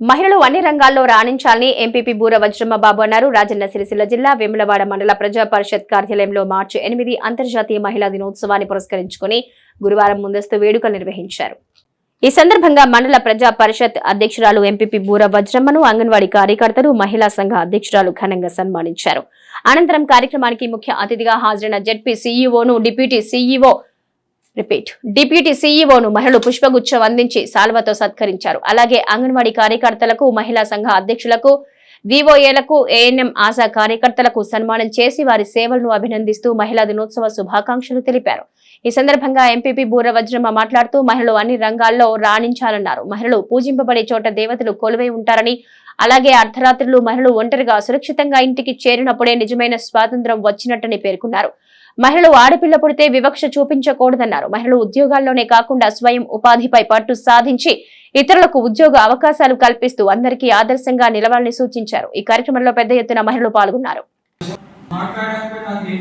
మహిళలు అన్ని రంగాల్లో రాణించాలని ఎంపీపీ బూర వజ్రమ్మ బాబు అన్నారు. రాజన్న సిరిసిల్ల జిల్లా వేములవాడ మండల ప్రజా పరిషత్ కార్యాలయంలో మార్చి ఎనిమిది అంతర్జాతీయ మహిళా దినోత్సవాన్ని పురస్కరించుకుని గురువారం ముందస్తు వేడుకలు నిర్వహించారు. ఈ సందర్భంగా మండల ప్రజా పరిషత్ అధ్యక్షురాలు ఎంపీపీ బూర వజ్రమ్మను అంగన్వాడీ కార్యకర్తలు మహిళా సంఘ అధ్యక్షురాలు ఘనంగా సన్మానించారు. అనంతరం కార్యక్రమానికి ముఖ్య అతిథిగా హాజరైన జెడ్పీ సీఈఓను డిప్యూటీ సీఈఓ రిపీట్. డిప్యూటీ సీఈఓను మహిళలు పుష్పగుచ్చం అందించి సాల్వతో సత్కరించారు. అలాగే అంగన్వాడీ కార్యకర్తలకు మహిళా సంఘ అధ్యక్షులకు వివోఏలకు ఏఎన్ఎం ఆశా కార్యకర్తలకు సన్మానం చేసి వారి సేవలను అభినందిస్తూ మహిళా దినోత్సవ శుభాకాంక్షలు తెలిపారు. ఈ సందర్భంగా ఎంపీపీ బూర వజ్రమ్మ మాట్లాడుతూ మహిళలు అన్ని రంగాల్లో రాణించాలన్నారు. మహిళలు పూజింపబడే చోట దేవతలు కొలువై ఉంటారని అలాగే అర్ధరాత్రులు మహిళలు ఒంటరిగా సురక్షితంగా ఇంటికి చేరినప్పుడే నిజమైన స్వాతంత్రం వచ్చినట్టని పేర్కొన్నారు. మహిళలు ఆడపిల్ల పుడితే వివక్ష చూపించకూడదన్నారు. మహిళలు ఉద్యోగాల్లోనే కాకుండా స్వయం ఉపాధిపై పట్టు సాధించి ఇతరులకు ఉద్యోగ అవకాశాలు కల్పిస్తూ అందరికీ ఆదర్శంగా నిలవాలని సూచించారు. ఈ కార్యక్రమంలో పెద్ద ఎత్తున మహిళలు పాల్గొన్నారు. మాట్లాడడానికి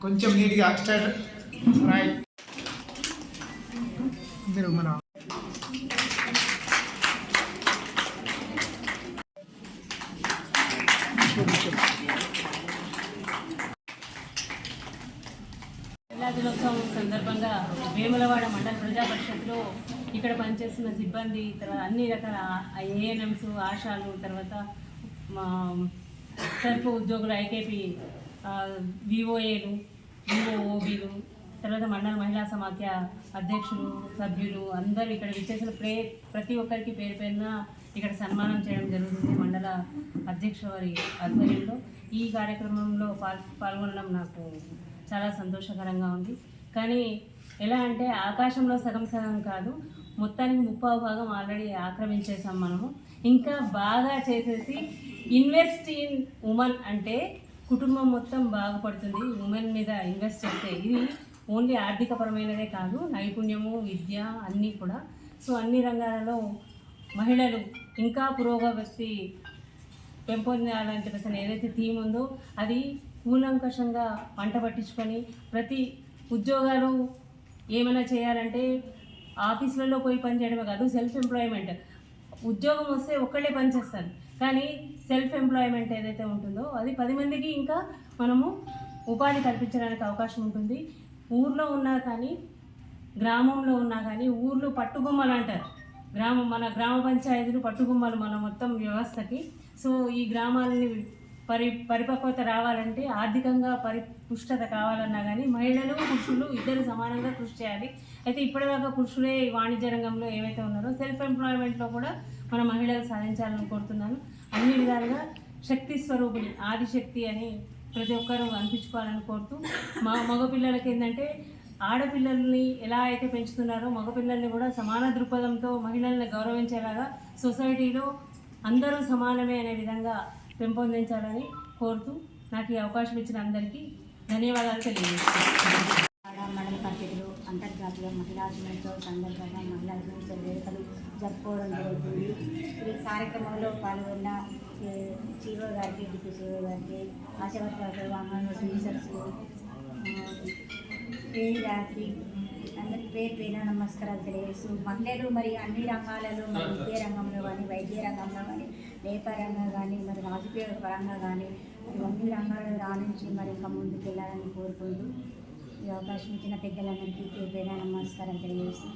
కొంచెం నీట్గా స్టైల్. ఫ్రై మీరు మన దినోత్సవం సందర్భంగా వేములవాడ మండల ప్రజా పరిషత్లో ఇక్కడ పనిచేస్తున్న సిబ్బంది తర్వాత అన్ని రకాల ఏఎన్ఎంస్ ఆశాలు తర్వాత మా సెల్ఫ్ ఉద్యోగులు ఐకేపీ విఓఏలు విఓఓబీలు తర్వాత మండల మహిళా సమాఖ్య అధ్యక్షులు సభ్యులు అందరూ ఇక్కడ విచ్చేసిన ప్రే ప్రతి ఒక్కరికి పేరు పేరున ఇక్కడ సన్మానం చేయడం జరుగుతుంది మండల అధ్యక్ష వారి ఆధ్వర్యంలో. ఈ కార్యక్రమంలో పాల్ పాల్గొనడం నాకు చాలా సంతోషకరంగా ఉంది. కానీ ఎలా అంటే ఆకాశంలో సగం సగం కాదు మొత్తానికి ముప్పావు భాగం ఆల్రెడీ ఆక్రమించేసాం మనము. ఇంకా బాగా చేసేసి ఇన్వెస్ట్ ఇన్ ఉమెన్ అంటే కుటుంబం మొత్తం బాగుపడుతుంది. ఉమెన్ మీద ఇన్వెస్ట్ చేస్తే ఇది ఓన్లీ ఆర్థికపరమైనదే కాదు నైపుణ్యము విద్య అన్నీ కూడా. సో అన్ని రంగాలలో మహిళలు ఇంకా పురోగతి పెంపొందాలని చెప్పేసి ఏదైతే థీమ్ ఉందో అది కూలంకషంగా పంట పట్టించుకొని ప్రతి ఉద్యోగాలు ఏమైనా చేయాలంటే ఆఫీసులలో పోయి పని చేయడమే కాదు సెల్ఫ్ ఎంప్లాయ్మెంట్ ఉద్యోగం వస్తే ఒక్కళ్ళే పని చేస్తారు. కానీ సెల్ఫ్ ఎంప్లాయ్మెంట్ ఏదైతే ఉంటుందో అది పది మందికి ఇంకా మనము ఉపాధి కల్పించడానికి అవకాశం ఉంటుంది. ఊర్లో ఉన్నా కానీ గ్రామంలో ఉన్నా కానీ ఊర్లో పట్టుబొమ్మలు అంటారు. గ్రామం మన గ్రామ పంచాయతీలు పట్టుగుమ్మలు మన మొత్తం వ్యవస్థకి. సో ఈ గ్రామాలని పరి పరిపక్వత రావాలంటే ఆర్థికంగా పరిపుష్టత కావాలన్నా కానీ మహిళలు పురుషులు ఇద్దరు సమానంగా కృషి చేయాలి. అయితే ఇప్పటిదాకా పురుషులే వాణిజ్య రంగంలో ఏవైతే ఉన్నారో సెల్ఫ్ ఎంప్లాయ్మెంట్లో కూడా మన మహిళలు సాధించాలని కోరుతున్నాను. అన్ని విధాలుగా శక్తి స్వరూపిణి ఆదిశక్తి అని ప్రతి ఒక్కరూ అనిపించుకోవాలని కోరుతూ మా మగపిల్లలకి ఏంటంటే ఆడపిల్లల్ని ఎలా అయితే పెంచుతున్నారో మగపిల్లల్ని కూడా సమాన దృక్పథంతో మహిళల్ని గౌరవించేలాగా సొసైటీలో అందరూ సమానమే అనే విధంగా పెంపొందించాలని కోరుతూ నాకు ఈ అవకాశం ఇచ్చిన అందరికీ ధన్యవాదాలు తెలియజేస్తున్నాను. ఆడ మండల పరిషత్తులు అంతర్జాతీయ మహిళా దినోత్సవం సందర్భంగా మహిళా దినోత్సవ వేడుకలు జరుపుకోవడం జరుగుతుంది. ఈ కార్యక్రమంలో పాల్గొన్న సీఓ గారికి డిప్యూటీ సీఓ గారికి ఆశావర్కర్లు అంగన్వాడీ టీచర్స్ ఏ గారికి అందరికి పేరు పేరు నమస్కారాలు తెలియజేస్తూ మహిళలు మరి అన్ని రంగాలలో మరి విద్య రంగంలో కానీ వైద్య రంగంలో కానీ వ్యాపారంగా కానీ మరి రాజకీయ పరంగా కానీ మరి అన్ని రంగాల్లో రాణించి మరి ఇంకా ముందుకు వెళ్ళాలని కోరుకుంటూ ఈ అవకాశం ఇచ్చిన పెద్దలందరికీ పేరు పేరు నమస్కారం తెలియజేస్తూ